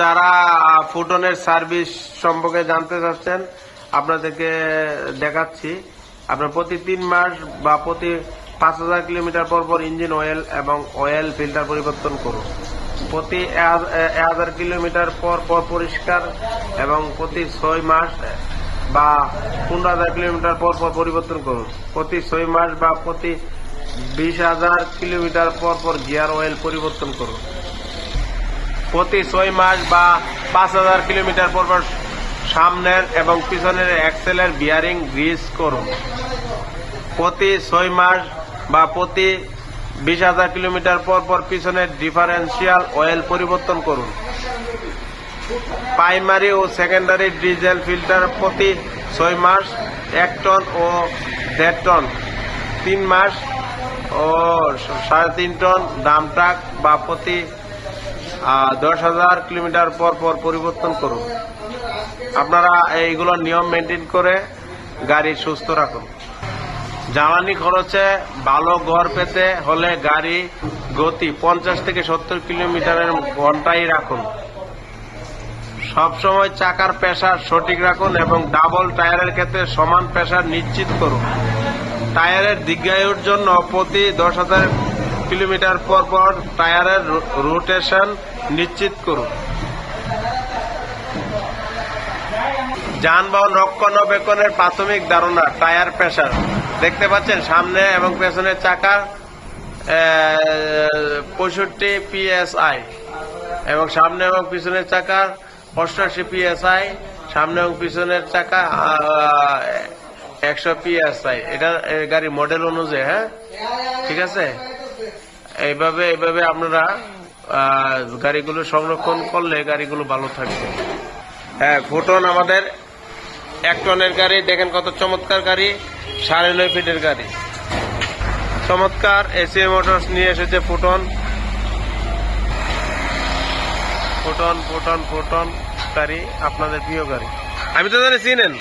যারা ফুটনের সার্ভিস সম্পর্কে জানতে চাচ্ছেন, আপনাদেরকে দেখাচ্ছি। আপনার প্রতি তিন মাস বা প্রতি পাঁচ হাজার কিলোমিটার পর পর ইঞ্জিন অয়েল এবং অয়েল ফিল্টার পরিবর্তন করুন। প্রতি এক হাজার কিলোমিটার পর পর পরিষ্কার এবং প্রতি ছয় মাস বা পনেরো হাজার কিলোমিটার পর পর পরিবর্তন করুন। প্রতি ছয় মাস বা প্রতি বিশ হাজার কিলোমিটার পর পর গিয়ার অয়েল পরিবর্তন করুন। প্রতি ছয় মাস বা পাঁচ হাজার কিলোমিটার পর পর সামনের এবং পিছনের এক্সেলের বিয়ারিং গ্রিস করুন। প্রতি ছয় মাস বা প্রতি বিশ হাজার কিলোমিটার পর পর পিছনের ডিফারেন্সিয়াল অয়েল পরিবর্তন করুন। প্রাইমারি ও সেকেন্ডারি ডিজেল ফিল্টার প্রতি ছয় মাস এক টন ও দেড় টন তিন মাস ও সাড়ে তিন টন ডাম ট্রাক বা প্রতি দশ হাজার কিলোমিটার পর পর পরিবর্তন করুন। আপনারা এইগুলো নিয়ম মেনটেন করে গাড়ি সুস্থ রাখুন। জ্বালানি খরচে ভালো গড় পেতে হলে গাড়ি গতি পঞ্চাশ থেকে সত্তর কিলোমিটারের ঘন্টায় রাখুন। সবসময় চাকার প্রেসার সঠিক রাখুন এবং ডাবল টায়ারের ক্ষেত্রে সমান প্রেসার নিশ্চিত করুন। টায়ারের দীর্ঘায়ুর জন্য প্রতি দশ হাজার কিলোমিটার পর পর টায়ারের রোটেশন নিশ্চিত করুন। যানবাহন রক্ষণাবেক্ষণের প্রাথমিক ধারণা, টায়ার প্রেসার। দেখতে পাচ্ছেন সামনে এবং পেছনের চাকা পঁয়ষট্টি পিএসআই এবং সামনে এবং পিছনের চাকা অষ্টআশি পিএসআই, সামনে এবং পিছনের চাকা একশো পিএসআই। এটা গাড়ি মডেল অনুযায়ী হ্যাঁ? ঠিক আছে? এইভাবে এইভাবে আপনারা গাড়িগুলো সংরক্ষণ করলে গাড়িগুলো ভালো থাকবে। হ্যাঁ ফুটন আমাদের এক টনের গাড়ি, দেখেন কত চমৎকার গাড়ি, সাড়ে নয় ফিটের গাড়ি। চমৎকার এসি মোটরস নিয়ে এসেছে ফুটন। ফুটন ফুটন ফুটন গাড়ি, আপনাদের প্রিয় গাড়ি। আমি তো জানি, চিনেন?